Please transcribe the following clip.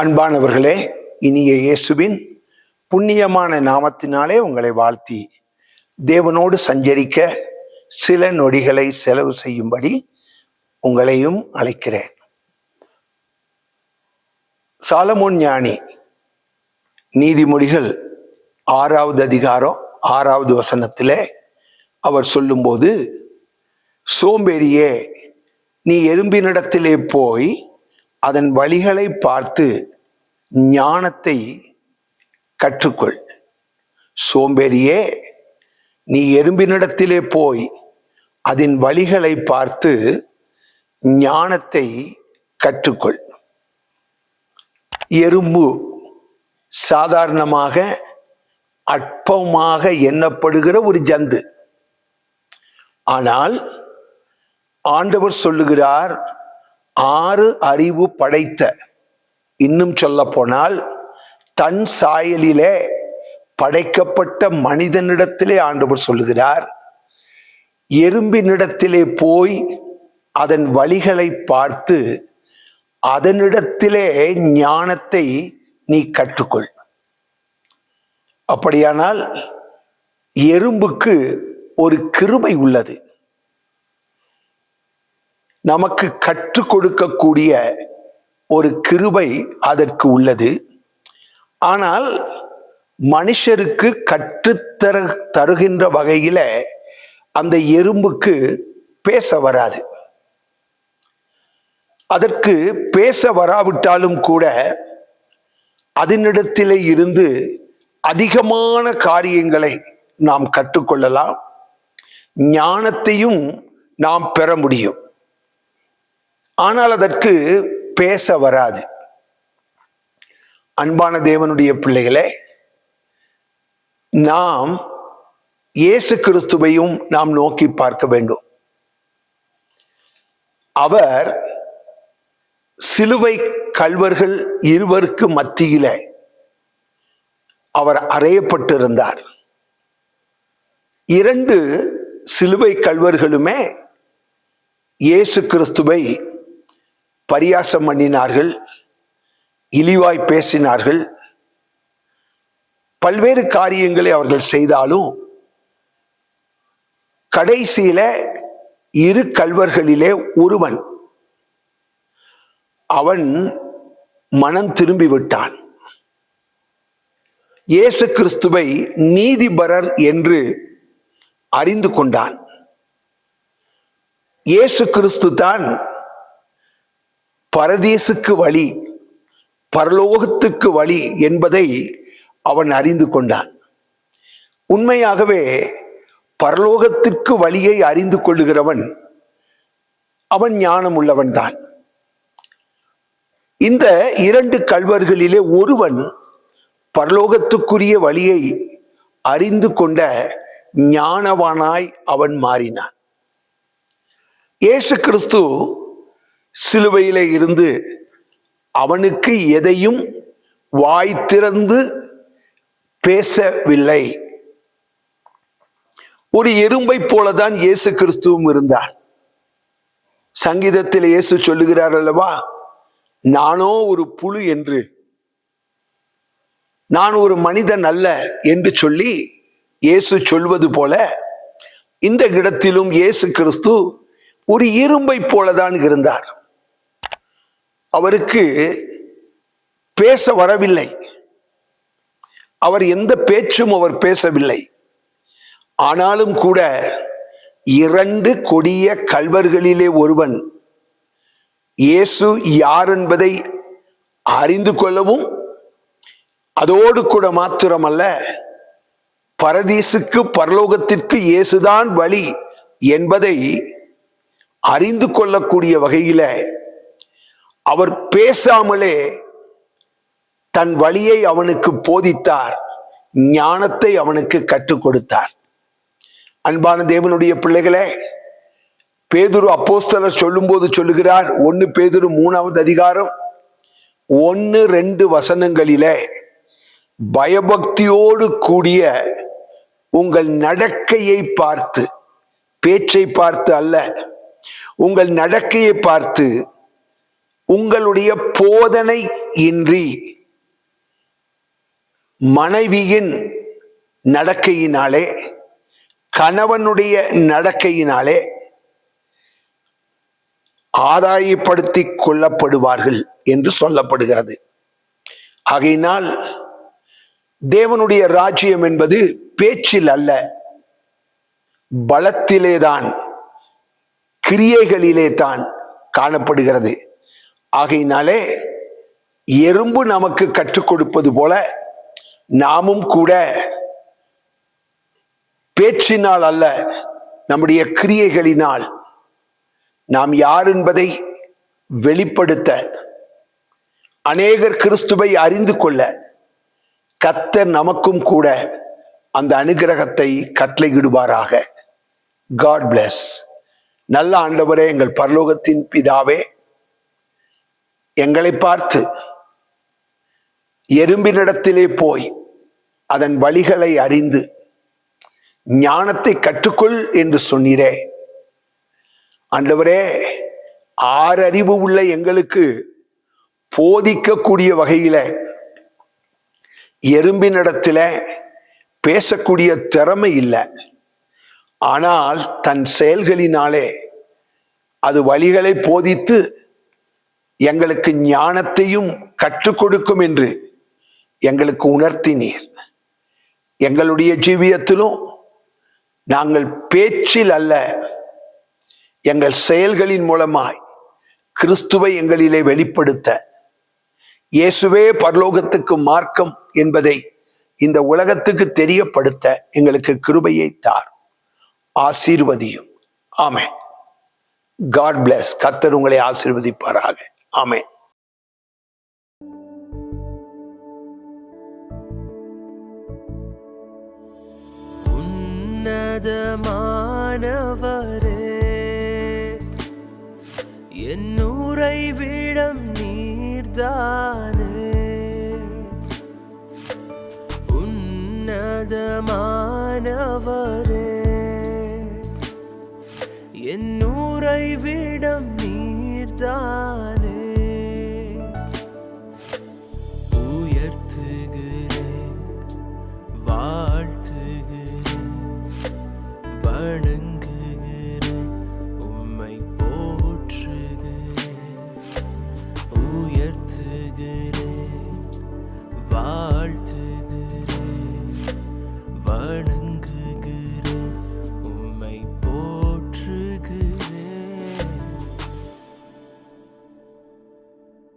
அன்பானவர்களே இனிய இயேசுவின் புண்ணியமான நாமத்தினாலே உங்களை வாழ்த்தி தேவனோடு சஞ்சரிக்க சில நொடிகளை செலவு செய்யும்படி உங்களையும் அழைக்கிறேன். சாலமோன் ஞானி நீதிமொழிகள் ஆறாவது அதிகாரம் ஆறாவது வசனத்திலே அவர் சொல்லும்போது சோம்பேறியே நீ எறும்பினிடத்திலே போய் அதன் வழிகளை பார்த்து ஞானத்தை கற்றுக்கொள். சோம்பேறியே நீ எறும்பினிடத்திலே போய் அதன் வழிகளை பார்த்து ஞானத்தை கற்றுக்கொள். எறும்பு சாதாரணமாக அற்பமாக எண்ணப்படுகிற ஒரு ஜந்து. ஆனால் ஆண்டவர் சொல்லுகிறார் ஆறு அறிவு படைத்த. இன்னும் சொல்ல போனால் தன் சாயலிலே படைக்கப்பட்ட மனிதனிடத்திலே ஆண்டவர் சொல்லுகிறார் எறும்பினிடத்திலே போய் அதன் வழிகளை பார்த்து அதனிடத்திலே ஞானத்தை நீ கற்றுக்கொள். அப்படியானால் எறும்புக்கு ஒரு கிருபை உள்ளது. நமக்கு கற்றுக் கொடுக்கக்கூடிய ஒரு கிருபை அதற்கு உள்ளது. ஆனால் மனுஷருக்கு கற்றுத்தர தருகின்ற வகையில அந்த எறும்புக்கு பேச வராது. அதற்கு பேச வராவிட்டாலும் கூட அதனிடத்திலே இருந்து அதிகமான காரியங்களை நாம் கற்றுக்கொள்ளலாம் ஞானத்தையும் நாம் பெற முடியும். ஆனால் அதற்கு பேச வராது. அன்பான தேவனுடைய பிள்ளைகளே நாம் இயேசு கிறிஸ்துவையும் நாம் நோக்கி பார்க்க வேண்டும். அவர் சிலுவை கல்வர்கள் இருவருக்கு மத்தியில அவர் அறையப்பட்டிருந்தார். இரண்டு சிலுவை கல்வர்களுமே இயேசு கிறிஸ்துவை பரியாசம் பண்ணினார்கள் இழிவாய் பேசினார்கள். பல்வேறு காரியங்களை அவர்கள் செய்தாலும் கடைசியில இரு கல்வர்களிலே ஒருவன் அவன் மனம் திரும்பி விட்டான். இயேசு கிறிஸ்துவை நீதிபரர் என்று அறிந்து கொண்டான். இயேசு கிறிஸ்து தான் பரதேசுக்கு வழி பரலோகத்துக்கு வழி என்பதை அவன் அறிந்து கொண்டான். உண்மையாகவே பரலோகத்திற்கு வழியை அறிந்து கொள்ளுகிறவன் அவன் ஞானம் உள்ளவன் தான். இந்த இரண்டு கல்வர்களிலே ஒருவன் பரலோகத்துக்குரிய வழியை அறிந்து கொண்ட ஞானவானாய் அவன் மாறினான். இயேசு கிறிஸ்து சிலுவையிலே இருந்து அவனுக்கு எதையும் வாய் திறந்து பேசவில்லை. ஒரு எறும்பை போலதான் இயேசு கிறிஸ்துவும் இருந்தார். சங்கீதத்தில் இயேசு சொல்லுகிறார் அல்லவா நானோ ஒரு புழு என்று நான் ஒரு மனிதன் அல்ல என்று சொல்லி இயேசு சொல்வது போல இந்த இடத்திலும் இயேசு கிறிஸ்து ஒரு இரும்பை போலதான் இருந்தார். அவருக்கு பேச வரவில்லை. அவர் எந்த பேச்சும் அவர் பேசவில்லை. ஆனாலும் கூட இரண்டு கொடிய கல்வர்களிலே ஒருவன் இயேசு யார் என்பதை அறிந்து கொள்ளவும் அதோடு கூட மாத்திரமல்ல பரதீசுக்கு பரலோகத்திற்கு இயேசுதான் வழி என்பதை அறிந்து கொள்ளக்கூடிய வகையில அவர் பேசாமலே தன் வழியை அவனுக்கு போதித்தார் ஞானத்தை அவனுக்கு கற்றுக் கொடுத்தார். அன்பான தேவனுடைய பிள்ளைகளே பேதுரு அப்போஸ்தலர் சொல்லும்போது சொல்லுகிறார் ஒன்னு பேதுரு மூணாவது அதிகாரம் ஒன்னு ரெண்டு வசனங்களிலே பயபக்தியோடு கூடிய உங்கள் நடக்கையை பார்த்து பேச்சை பார்த்து அல்ல உங்கள் நடக்கையை பார்த்து உங்களுடைய போதனை இன்றி மனைவியின் நடக்கையினாலே கணவனுடைய நடக்கையினாலே ஆதாயப்படுத்தி கொள்ளப்படுவார்கள் என்று சொல்லப்படுகிறது. ஆகையினால் தேவனுடைய ராஜ்யம் என்பது பேச்சில் அல்ல பலத்திலேதான் கிரியைகளிலே தான் காணப்படுகிறது. ஆகையினாலே எறும்பு நமக்கு கற்றுக் கொடுப்பது போல நாமும் கூட பேச்சினால் அல்ல நம்முடைய கிரியைகளினால். நாம் யார் என்பதை வெளிப்படுத்த அநேகர் கிறிஸ்துவை அறிந்து கொள்ள கத்தர் நமக்கும் கூட அந்த அனுகிரகத்தை கட்டளையிடுவாராக. காட் பிளஸ் நல்ல ஆண்டவரே எங்கள் பரலோகத்தின் பிதாவே எங்களை பார்த்து எறும்பினிடத்திலே போய் அதன் வழிகளை அறிந்து ஞானத்தை கற்றுக்கொள் என்று சொன்னீரே. ஆண்டவரே ஆறறிவு உள்ள எங்களுக்கு போதிக்கக்கூடிய வகையில எறும்பினிடத்துல பேசக்கூடிய திறமை இல்லை. ஆனால் தன் செயல்களினாலே அது வழிகளை போதித்து எங்களுக்கு ஞானத்தையும் கற்றுக் கொடுக்கும் என்று எங்களுக்கு உணர்த்தினீர். எங்களுடைய ஜீவியத்திலும் நாங்கள் பேச்சில் அல்ல எங்கள் செயல்களின் மூலமாய் கிறிஸ்துவை எங்களிலே வெளிப்படுத்த. இயேசுவே பரலோகத்துக்கு மார்க்கம் என்பதை இந்த உலகத்துக்கு தெரியப்படுத்த எங்களுக்கு கிருபையை தார். ஆசீர்வதியும். ஆமே காட் பிளஸ் கத்தர் உங்களை ஆசீர்வதிப்பாராக. ஆமே உன்னதமானவரே என் விடம் நீர்தானே உன்னதமானவரே வாழ்த்துகிறேன் வாழ்த்து